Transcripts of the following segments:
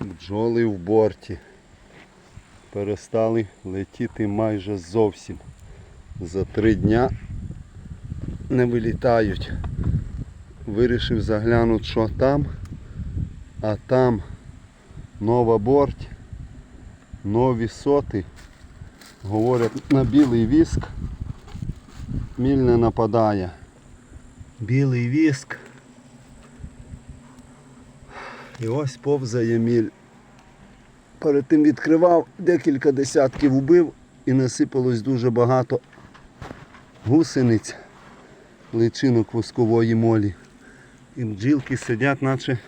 Бджоли в борті. Перестали летіти майже зовсім. За три дня не вилітають. Вирішив заглянути, що там, а там нова борт, нові соти. Говорять, на білий віск міль не нападає. Білий віск. І ось повзає міль. Перед тим відкривав, декілька десятків убив і насипалось дуже багато гусениць, личинок воскової молі. І бджілки сидять, наче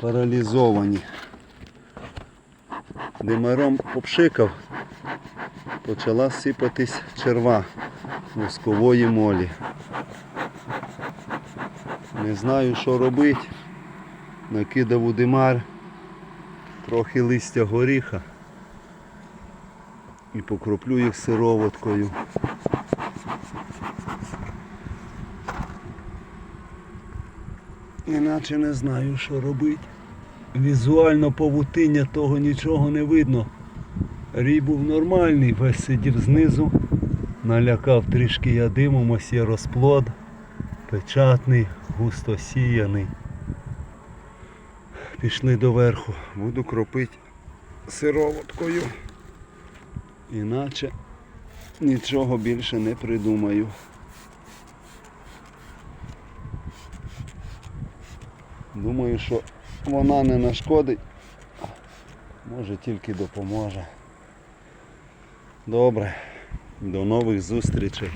паралізовані. Димаром попшикав, почала сипатись черва воскової молі. Не знаю, що робити. Накидав у димар трохи листя горіха і покроплю їх сироваткою. Іначе не знаю, що робити. Візуально павутиння того нічого не видно. Рій був нормальний, весь сидів знизу, налякав трішки я димом, ось є розплод, печатний, густо сіяний. Пішли доверху, буду кропити сироваткою. Іначе нічого більше не придумаю. Думаю, що вона не нашкодить, може тільки допоможе. Добре, до нових зустрічей.